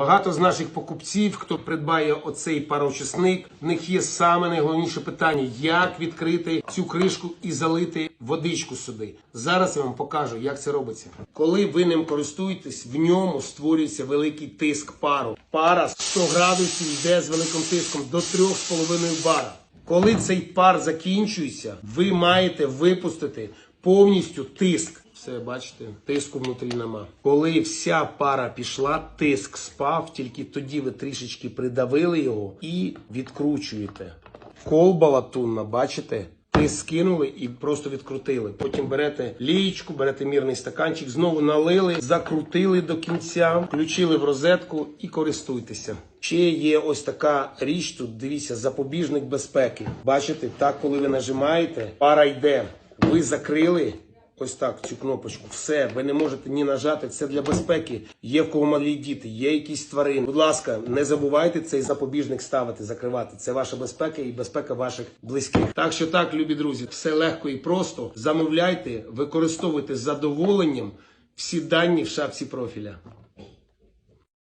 Багато з наших покупців, хто придбає оцей пароочисник, в них є саме найголовніше питання, як відкрити цю кришку і залити водичку сюди. Зараз я вам покажу, як це робиться. Коли ви ним користуєтесь, в ньому створюється великий тиск пару. Пара 100 градусів йде з великим тиском до 3,5 бара. Коли цей пар закінчується, ви маєте випустити повністю тиск. Все, бачите, тиску внутрі нема. Коли вся пара пішла, тиск спав, тільки тоді ви трішечки придавили його і відкручуєте. Колба латунна, бачите? Тиск скинули і просто відкрутили. Потім берете лієчку, берете мірний стаканчик, знову налили, закрутили до кінця, включили в розетку і користуйтеся. Ще є ось така річ тут. Дивіться, запобіжник безпеки. Бачите, так, коли ви нажимаєте, пара йде. Ви закрили. Ось так цю кнопочку. Все, ви не можете ні нажати. Це для безпеки. Є в кого малі діти, є якісь тварини. Будь ласка, не забувайте цей запобіжник ставити, закривати. Це ваша безпека і безпека ваших близьких. Так що так, любі друзі, все легко і просто. Замовляйте, використовуйте з задоволенням всі дані в шапці профіля.